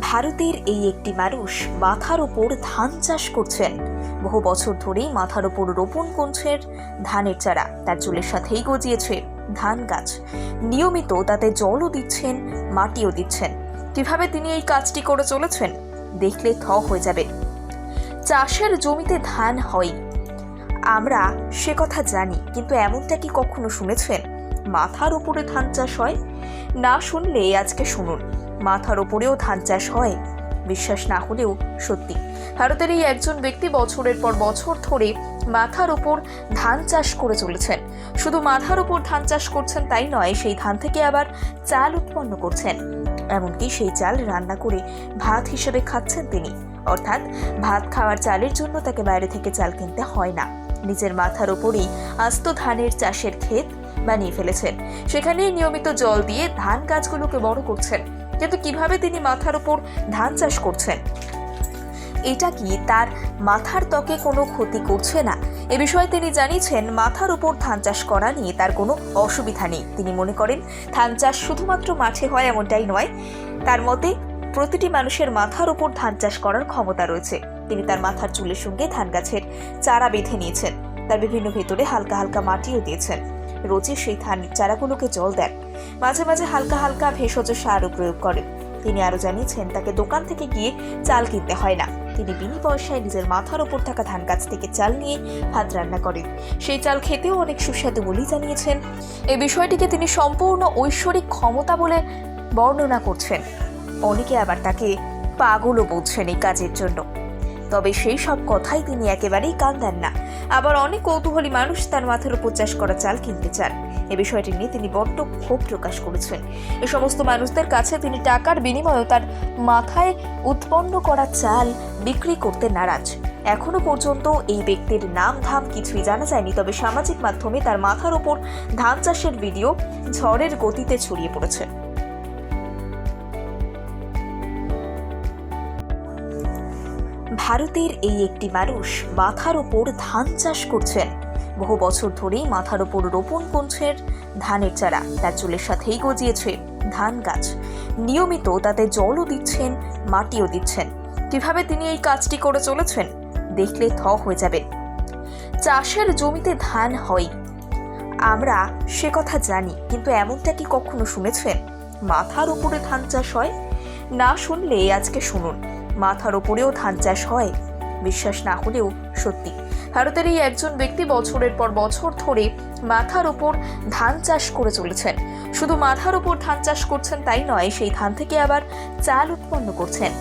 ভারতের এই একটি মানুষ মাথার ওপর ধান চাষ করছেন। বহু বছর ধরেই মাথার ওপর রোপণ করছেন ধানের চারা। তার চুলের সাথেই গজিয়েছে ধান গাছ। নিয়মিত তাতে জলও দিচ্ছেন, মাটিও দিচ্ছেন। কীভাবে তিনি এই কাজটি করে চলেছেন দেখলে থ হয়ে যাবে। চাষের জমিতে ধান হয়। আমরা সে কথা জানি, কিন্তু এমনটা কি কখনো শুনেছেন? মাথার উপরে ধান চাষ হয়? না শুনলে আজকে শুনুন। মাথার ওপরেও ধান চাষ হয়? বিশ্বাস না হলেও সত্যি। ভারতের এই একজন ব্যক্তি বছরের পর বছর ধরে মাথার ওপর ধান চাষ করে চলেছেন। শুধু মাথার ওপর ধান চাষ করছেন তাই নয়, সেই ধান থেকে আবার চাল উৎপন্ন করছেন। এমনকি সেই চাল রান্না করে ভাত হিসেবে খাচ্ছেন তিনি। অর্থাৎ ভাত খাওয়ার চালের জন্য তাকে বাইরে থেকে চাল কিনতে হয় না। নিজের মাথার ওপরেই আস্ত ধানের চাষের ক্ষেত বানিয়ে ফেলেছেন। সেখানেই নিয়মিত জল দিয়ে ধান গাছগুলোকে বড় করছেন। কিন্তু কীভাবে তিনি মাথার উপর ধান চাষ করছেন? এটা কি তার মাথার ত্বকে কোনো ক্ষতি করছে না? এ বিষয়ে তিনি জানিয়েছেন, মাথার উপর ধান চাষ করা নিয়ে তার কোনো অসুবিধা নেই। তিনি মনে করেন, ধান চাষ শুধুমাত্র মাঠে হয় এমনটাই নয়, তার মতে প্রতিটি মানুষের মাথার উপর ধান চাষ করার ক্ষমতা রয়েছে। তিনি তার মাথার চুলের সঙ্গে ধান গাছের চারা বেঁধে নিয়েছেন। তার বিভিন্ন ভেতরে হালকা হালকা মাটিও দিয়েছেন। রোজই সেই ধান চারাগুলোকে জল দেন। মাঝে মাঝে হালকা হালকা ভেষজ সারও প্রয়োগ করেন। তিনি আরও জানিয়েছেন, তাকে দোকান থেকে গিয়ে চাল কিনতে হয় না। তিনি বিনি পয়সায় নিজের মাথার ওপর থাকা ধান গাছ থেকে চাল নিয়ে ভাত রান্না করেন। সেই চাল খেতেও অনেক সুস্বাদু বলেই জানিয়েছেন। এই বিষয়টিকে তিনি সম্পূর্ণ ঐশ্বরিক ক্ষমতা বলে বর্ণনা করছেন। অনেকে আবার তাকে পাগলও বলছেন এই কাজের জন্য। তবে সেই সব কথাই তিনি একেবারেই কান দেন না। আবার অনেক কৌতূহলী মানুষ তার মাথার উপর চাষ করা চাল কিনতে চান। এ বিষয়টি নিয়ে তিনি বড্ড ক্ষোভ প্রকাশ করেছেন। এ সমস্ত মানুষদের কাছে তিনি টাকার বিনিময়ে তার মাথায় উৎপন্ন করা চাল বিক্রি করতে নারাজ। এখনও পর্যন্ত এই ব্যক্তির নাম ধাম কিছুই জানা যায়নি, তবে সামাজিক মাধ্যমে তার মাথার ওপর ধান চাষের ভিডিও ঝড়ের গতিতে ছড়িয়ে পড়েছে। ভারতের এই একটি মানুষ মাথার ওপর ধান চাষ করছেন। বহু বছর ধরেই মাথার ওপর রোপণ করছেন ধানের চারা। তার চুলের সাথেই গজিয়েছে ধান গাছ। নিয়মিত তাতে জলও দিচ্ছেন, মাটিও দিচ্ছেন। কীভাবে তিনি এই কাজটি করে চলেছেন দেখলে থ হয়ে যাবে। চাষের জমিতে ধান হয়। আমরা সে কথা জানি, কিন্তু এমনটা কি কখনো শুনেছেন? মাথার উপরে ধান চাষ হয়? না শুনলে আজকে শুনুন। মাথার ওপরেও ধান চাষ হয়। বিশ্বাস না হলেও সত্যি। ভারতের এই একজন ব্যক্তি বছরের পর বছর ধরে মাথার ওপর ধান চাষ করে চলেছেন। শুধু মাথার ওপর ধান চাষ করছেন তাই নয়, সেই ধান থেকে আবার চাল উৎপন্ন করছেন।